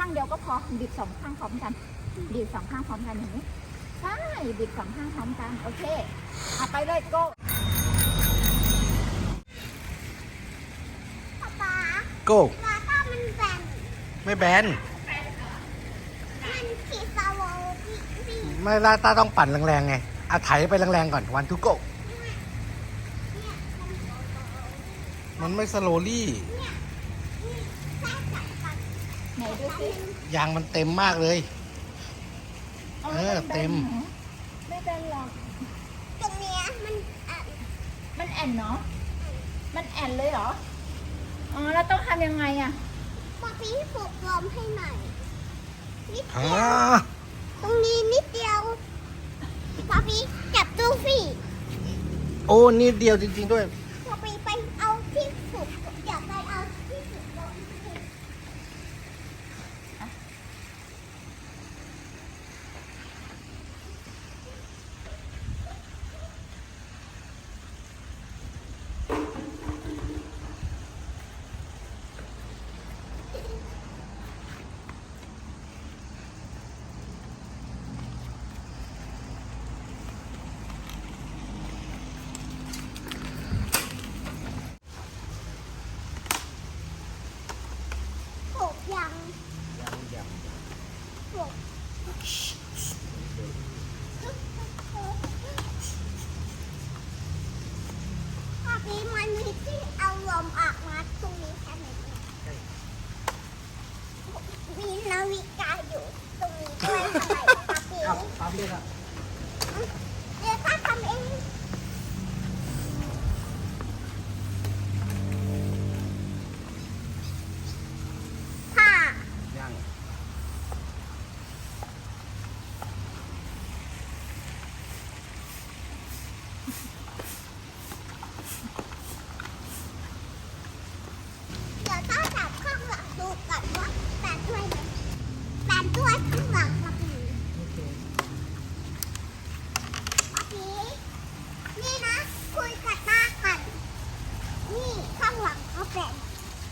บิดสองข้างพร้อมกันบิดสองข้างพร้อมกันอย่างนี้ใช่บิดสองข้างพร้อมกันโอเคเอาไปเลยโก้ป๊าป๊าโก้ลาต้ามันแบนไม่แบนมันขี่สโลว์พี่พี่ไม่ล่าตาต้องปั่นแรงๆไงอาไถไปแรงๆก่อนวันทุกโกเนี่ยมันโตโตมันไม่สโลลี่ เนี่ยนี่แค่จับกัน ไหนดูสิยางมันเต็มมากเลย เออเต็ม ไม่เป็นหรอกตรงเนี้ยมันอะมันแอนเนาะมันแอนเลยเหรออ๋อแล้วต้องทำยังไงอะป๊าพี่ฝึกลมให้หน่อยนิดอ๋อเดียวตรงนี้นิดเดียวป๊าพี่จับดูสิโอ้นี่เดียวจริงๆด้วย ป๊าพี่ไปเอาที่ฝึกอย่าไปเอาที่ฝึกลมสิ ถูกยังถูกภาพนี้มันมีที่เอาล มออกมาตรงนี้แค่ไหนเนี่ยมีนาฬิกาอยู่ตรงนี้ด้วยทำไมภาพนี้ปั๊มด้วยครับ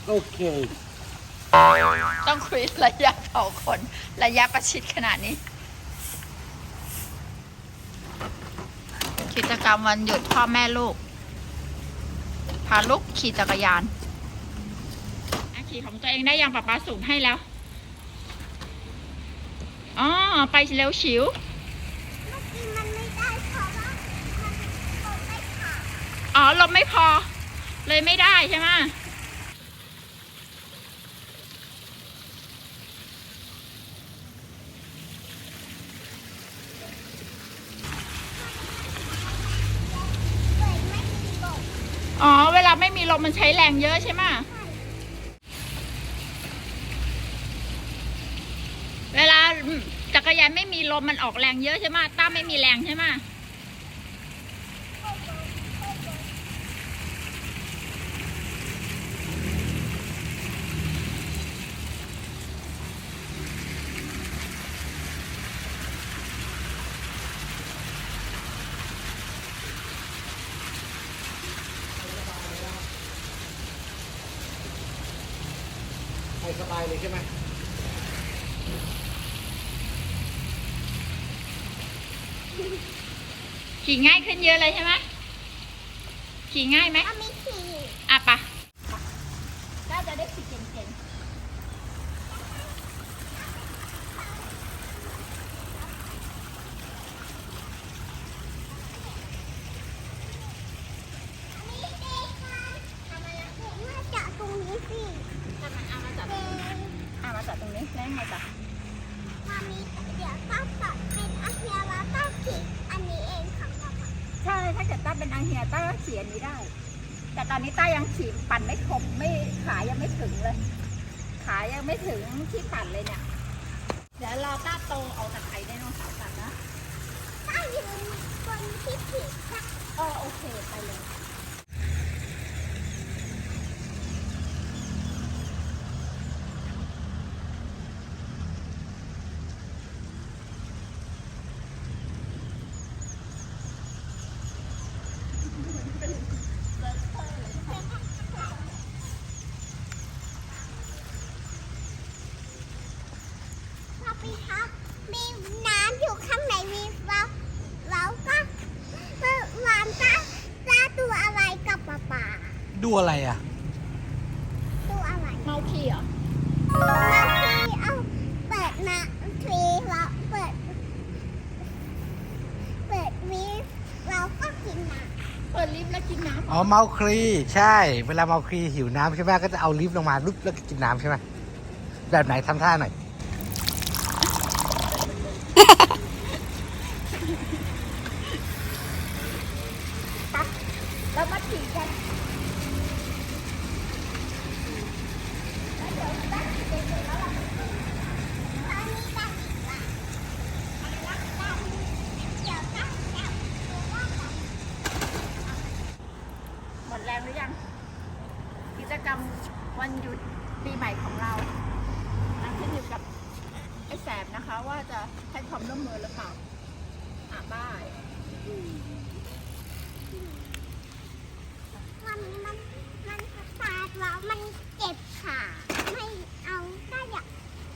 โอเคต้องคุยระยะเท่าคนระยะประชิดขนาดนี้ กิจกรรมวันหยุดพ่อแม่ลูก พาลูกขี่จักรยานอะขี่ของตัวเองได้ยังป๊าป๊าสูงให้แล้วอ๋อไปเร็วฉิวเมื่อกี้มันไม่ได้เพราะว่ามันคงไม่ขาดอ๋อลมไม่พอ เลยไม่ได้ใช่ไหม เลยไม่มีลม อ๋อ เว ลมมันใช้แรงเยอะใช่ไหมเวลาจักรยานไม่มีลมมันออกแรงเยอะใช่ไหมต้าไม่มีแรงใช่ไหม สบายเลยใช่ไหมขี่ง่ายขึ้นเยอะเลยใช่ไหมขี่ง่ายไหมถ้าไม่ขี่อะปะต้าจะได้ขี่เก่งอันนี้เด็กค่ะทำไมล่ะเด็กมาจากตรงนี้สิ ๆเอามาเอามาจับ เด็ก เอามาจับตรงนี้แล้วยังไงต่อ มามีเดี๋ยวป้าตัดเป็นอาเฮียแล้วป้าขี่อันนี้เองค่ะป้า ใช่ ถ้า เกิดต้าเป็นอังเฮียต้าก็ขี่อันนี้ได้ แต่ตอนนี้ต้ายังขี่ปั่นไม่ครบไม่ขายังไม่ถึงเลย ขายังไม่ถึงที่ปั่นเลยเนี่ย เดี๋ยวรอต้าโตเอาตะไคร้ไดโนเสาร์ปั่นนะป้ายืนบนที่ขี่ค่ะเออโอเคไปเลย ดูอะไรอะ ดูอะไรเมาคีเหรอมาทีเอาเปิดมาทีเราเปิด เปิดวีเราก็กินน้เปิดลิฟต์แล้วกินน้ำอ๋อเมาคลีใช่ เวลาเมาคลีหิวน้ำใช่ไหมก็จะเอาลิฟต์ลงมาลุกแล้วก็กินน้ำใช่ไหมแบบไหนทำท่าหน่อย ปะแล้วมาขี่กันแล้วเดี๋ยวตั้งเด็กๆแล้วเราำตอนนี้ได้อีกว่าอะไรนะได้เดี๋ยวต้องจับตัวว่าจับ หมดแรงหรือยัง กิจกรรมวันหยุด ปีใหม่ของเรานขึ้นอยู่กับไอ้แสบนะคะ ว่าจะให้ความร่วมมือหรือเปล่าอะบ้ายมันมันมันตาดแล้วมันเจ็บขาไม่เอาถ้าอยาก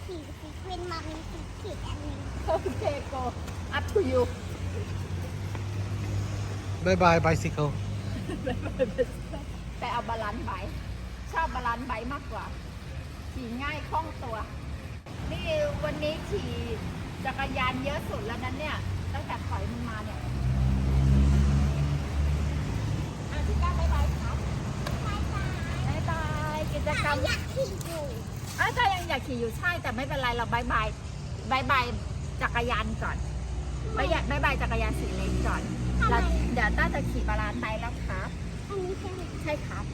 ขี่สีควินมามีสีขีดอันนี้โอเคโก up to you บายบายไบซิเคิลแต่เอาบาลานซ์ไบชอบบาลานซ์ไบมากกว่า ขี่ง่ายคล่องตัว นี่วันนี้ขี่จักรยานเยอะสุดแล้วนั้นเนี่ย ตั้งแต่ถอยมันมาเนี่ยอะพี่ก้าวบายบายครับบายบายบายบายกิจกรรมอยากขี่อยู่อาจารย์ยังอยากขี่อยู่ใช่แต่ไม่เป็นไรเราบายบายบายบายจักรยานก่อนบายบายบายจักรยานสีเลนก่อนแล้วเดี๋ยวต้าจะขี่บาลานซ์ไบค์แล้วครับ อันนี้ใช่ไหมใช่ครับ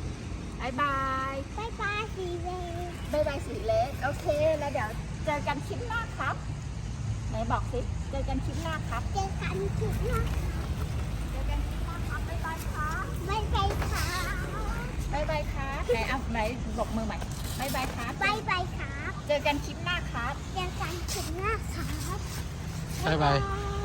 บายบายบายบายสีเลยบายบายสีเล็กโอเค แล้วเดี๋ยวเจอกันคลิปหน้าครับ ไหนบอกสิ เจอกันคลิปหน้าครับ เจอกันคลิปหน้าเจอกันคลิปหน้าครับบายบายครับบายบายค่ะบายบายครับไหนเอาไหนบอกมือใหม่บายบายครับบายบายครับ เจอกันคลิปหน้าครับ เจอกันคลิปหน้าครับบายบายบาย